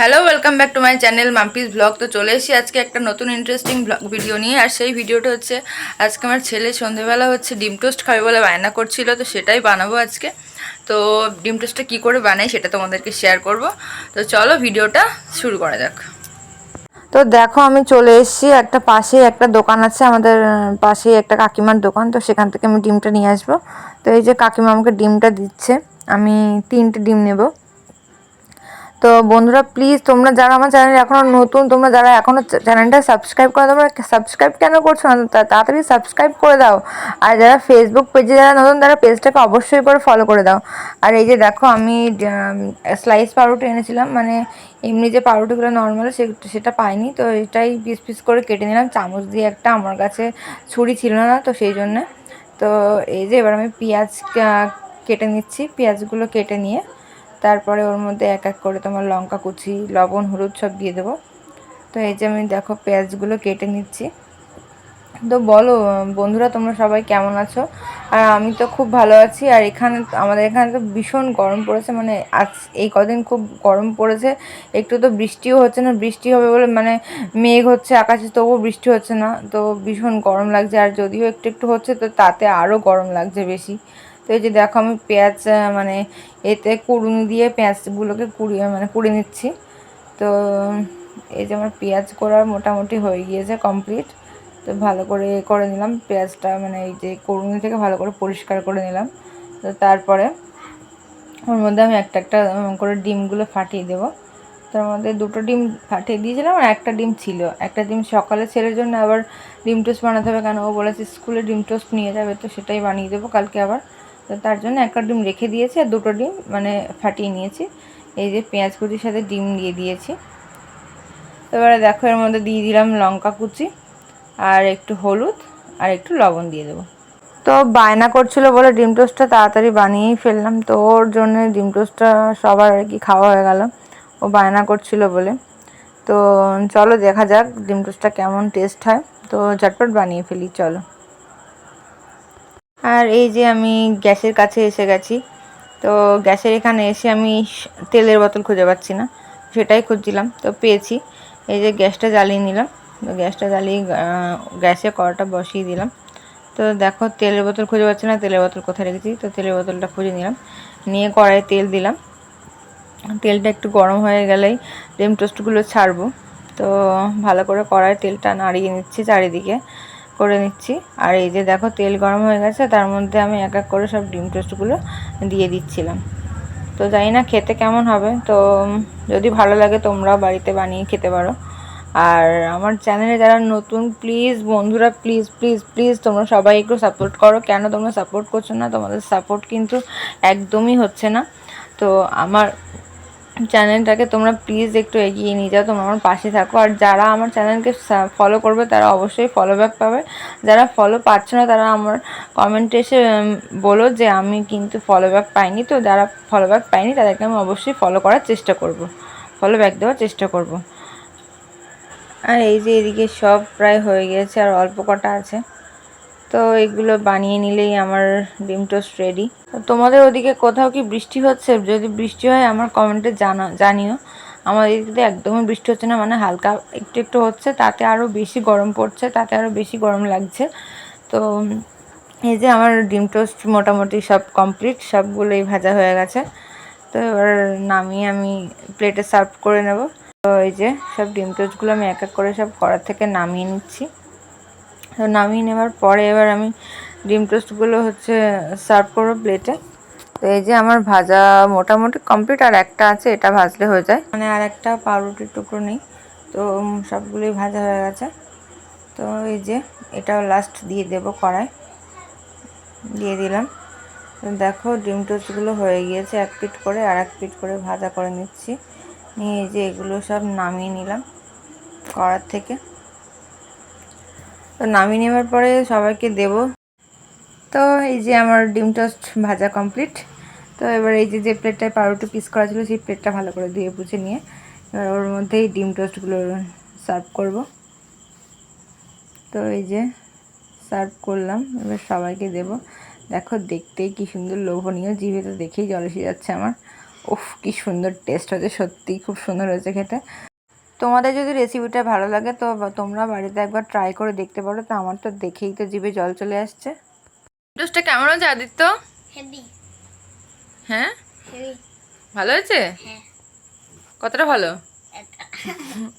Hello welcome back to my channel Mampi's blog তো চলে এসেছি আজকে একটা নতুন ইন্টারেস্টিং ব্লগ ভিডিও নিয়ে, আর সেই ভিডিওটা হচ্ছে, আজকে আমার ছেলে সন্ধেবেলা হচ্ছে ডিম টোস্ট খাবে বলে বায়না করছিল, তো সেটাই বানাবো আজকে। তো ডিম টোস্টটা কী করে বানাই সেটা তোমাদেরকে শেয়ার করব। তো চলো ভিডিওটা শুরু করা যাক। তো দেখো, আমি চলে এসেছি, একটা পাশে একটা দোকান আছে, আমাদের পাশেই একটা কাকিমার দোকান, তো সেখান থেকে আমি ডিমটা নিয়ে আসব। তো এই যে কাকিমা আমাকে ডিমটা দিচ্ছে, আমি তিনটে ডিম নেব। তো বন্ধুরা প্লিজ তোমরা যারা আমার চ্যানেল এখনও নতুন, তোমরা যারা এখনও চ্যানেলটা সাবস্ক্রাইব করে তোমরা সাবস্ক্রাইব কেন করছ না? তাড়াতাড়ি সাবস্ক্রাইব করে দাও। আর যারা ফেসবুক পেজে যারা নতুন, তারা পেজটাকে অবশ্যই করে ফলো করে দাও। আর এই যে দেখো, আমি স্লাইস পাউরুটি এনেছিলাম মানে এমনি যে পাউরুটিগুলো নর্মাল সে সেটা পাইনি, তো এটাই পিস পিস করে কেটে নিলাম। চামচ দিয়ে একটা আমার কাছে ছুরি ছিল না, তো সেই জন্যে। তো এই যে এবার আমি পেঁয়াজ কেটে নিচ্ছি, পেঁয়াজগুলো কেটে নিয়ে। তারপরে ওর মধ্যে এক এক করে তোমার লঙ্কা কুচি, লবণ, হলুদ সব দিয়ে দেবো। তো এই যে আমি দেখো পেঁয়াজগুলো কেটে নিচ্ছি। তো বলো, বন্ধুরা, তোমরা সবাই কেমন আছো? আর আমি তো খুব ভালো আছি, আর এখানে আমাদের এখানে তো ভীষণ গরম পড়েছে মানে আজ এই কদিন খুব গরম পড়েছে। একটু তো বৃষ্টিও হচ্ছে না, বৃষ্টি হবে বলে মানে মেঘ হচ্ছে আকাশে তবুও বৃষ্টি হচ্ছে না। তো ভীষণ গরম লাগছে, আর যদিও একটু একটু হচ্ছে, তো তাতে আরও গরম লাগছে বেশি। তো এই যে দেখো আমি পেঁয়াজ মানে এতে কুড়ুনি দিয়ে পেঁয়াজগুলোকে কুড়িয়ে মানে কুড়ে নিচ্ছি। তো, এই যে আমার পেঁয়াজ করা মোটামুটি হয়ে গিয়েছে কমপ্লিট। তো ভালো করে করে নিলাম, পেঁয়াজটা মানে এই যে কুড়ুনি থেকে ভালো করে পরিষ্কার করে নিলাম। তো তারপরে ওর মধ্যে আমি একটা একটা করে ডিমগুলো ফাটিয়ে দেবো। তার মধ্যে দুটো ডিম ফাটিয়ে দিয়েছিলাম আর একটা ডিম ছিল। একটা ডিম সকালে ছেলের জন্য আবার ডিম টোস্ট বানাতে হবে, কেন ও বলেছে স্কুলে ডিম টোস্ট নিয়ে যাবে, তো সেটাই বানিয়ে দেবো কালকে আবার। তো তার জন্য একটা ডিম রেখে দিয়েছি আর দুটো ডিম মানে ফাটিয়ে নিয়েছি। এই যে পেঁয়াজ কুচির সাথে ডিম দিয়ে দিয়েছি। এবারে দেখো এর মধ্যে দিয়ে দিলাম লঙ্কা কুচি আর একটু হলুদ আর একটু লবণ দিয়ে দেবো। তো বায়না করছিল বলে ডিম টোস্টটা তাড়াতাড়ি বানিয়েই ফেললাম, তো ওর জন্য ডিম টোস্টটা সবার আর কি খাওয়া হয়ে গেল। ও বায়না করছিল বলে। তো চলো দেখা যাক ডিম টোস্টটা কেমন টেস্ট হয়। তো ঝটপট বানিয়ে ফেলি, চলো। আর এই যে আমি গ্যাসের কাছে এসে গেছি। তো গ্যাসের এখানে এসে আমি তেলের বোতল খুঁজে পাচ্ছি না, সেটাই খুঁজছিলাম। তো পেয়েছি। এই যে গ্যাসটা জ্বালিয়ে নিলাম। তো গ্যাসটা জ্বালিয়ে গ্যাসে কড়াটা বসিয়ে দিলাম। তো দেখো, তেলের বোতল খুঁজে পাচ্ছি না, তেলের বোতল কোথায় রেখেছি? তো তেলের বোতলটা খুঁজে নিলাম। নিয়ে কড়াইয়ে তেল দিলাম। তেলটা একটু গরম হয়ে গেলেই ডিম টোস্টগুলো ছাড়বো। তো ভালো করে কড়াইয়ে তেলটা নাড়িয়ে নিচ্ছি চারিদিকে। করে নিচ্ছি। আর এই যে দেখো, তেল গরম হয়ে গেছে, তার মধ্যে আমি এক এক করে সব ডিম টোস্টগুলো দিয়ে দিচ্ছিলাম। তো জানি না খেতে কেমন হবে, তো যদি ভালো লাগে তোমরাও বাড়িতে বানিয়ে খেতে পারো। আর আমার চ্যানেলে যারা নতুন, প্লিজ বন্ধুরা, প্লিজ প্লিজ প্লিজ তোমরা সবাই একটু সাপোর্ট করো। কেন তোমরা সাপোর্ট করছ না? তোমাদের সাপোর্ট কিন্তু একদমই হচ্ছে না। তো আমার চ্যানেলটাকে তোমরা প্লিজ একটু এগিয়ে নিয়ে যাও, তোমরা আমার পাশে থাকো। আর যারা আমার চ্যানেলকে ফলো করবে, তারা অবশ্যই ফলো ব্যাক পাবে। যারা ফলো পাচ্ছে না, তারা আমার কমেন্টে এসে বলো যে আমি কিন্তু ফলো ব্যাক পাইনি। তো যারা ফলো ব্যাক পাইনি, তাদেরকে আমি অবশ্যই ফলো করার চেষ্টা করব। ফলো ব্যাক দেওয়ার চেষ্টা করব। আর এই যে এদিকে সব প্রায় হয়ে গিয়েছে আর অল্প কটা আছে। তো এগুলো বানিয়ে নিলেই আমার ডিম টোস্ট রেডি তোমাদের ওদিকে কোথাও কি বৃষ্টি হচ্ছে? যদি বৃষ্টি হয়, আমার কমেন্টে জানা, জানিও। আমার এদিকে একদমই বৃষ্টি হচ্ছে না মানে হালকা একটু একটু হচ্ছে। তাতে আরও বেশি গরম পড়ছে, তাতে আরও বেশি গরম লাগছে। তো এই যে আমার ডিম টোস্ট মোটামুটি সব কমপ্লিট সবগুলোই ভাজা হয়ে গেছে। তো এবার নামিয়ে আমি প্লেটে সার্ভ করে নেব। তো এই যে সব ডিম টোস্টগুলো আমি এক এক করে সব কড়া থেকে নামিয়ে নিচ্ছি। নামিয়ে নেওয়ার পরে এবার আমি ডিম টোস্টগুলো হচ্ছে সার্ভ করব প্লেটে। তো এই যে আমার ভাজা মোটামুটি কমপ্লিট, আর একটা আছে, এটা ভাজলে হয়ে যায়। মানে আর একটা পাউরুটির টুকরো নেই, তো সবগুলোই ভাজা হয়ে গেছে। তো এই যে এটাও লাস্ট দিয়ে দেবো কড়াই। দিয়ে দিলাম। দেখো ডিম টোস্টগুলো হয়ে গিয়েছে এক পিট করে, আর এক পিট করে ভাজা করে নিচ্ছি। নিয়ে এই যে এগুলো সব নামিয়ে নিলাম কড়ার থেকে। তো নামিয়ে নেওয়ার পরে সবাইকে দেব। তো এই যে আমার ডিম টোস্ট ভাজা কমপ্লিট। তো এবার এই যে যে প্লেটটায় পাউরুটি পিস করা ছিল, সেই প্লেটটা ভালো করে ধুয়ে পুছে নিয়ে এবার ওর মধ্যেই ডিম টোস্টগুলো সার্ভ করব। তো এই যে, সার্ভ করলাম, এবার সবাইকে দেব। দেখো, দেখতেই কি সুন্দর লোভনীয়, জিভে তো দেখেই জল এসে যাচ্ছে আমার। উফ, কি সুন্দর টেস্ট হয়েছে সত্যি খুব সুন্দর হয়েছে খেতে। তোমাদের যদি রেসিপিটা ভালো লাগে তো তোমরা বাড়িতে একবার ট্রাই করে দেখতে পারো। তো আমার তো দেখেই তো জিভে জল চলে আসছে। নুডলসটা কেমন হয়েছে আদিত্য? হ্যাঁ? ভালো হয়েছে? হ্যাঁ। কতটা ভালো?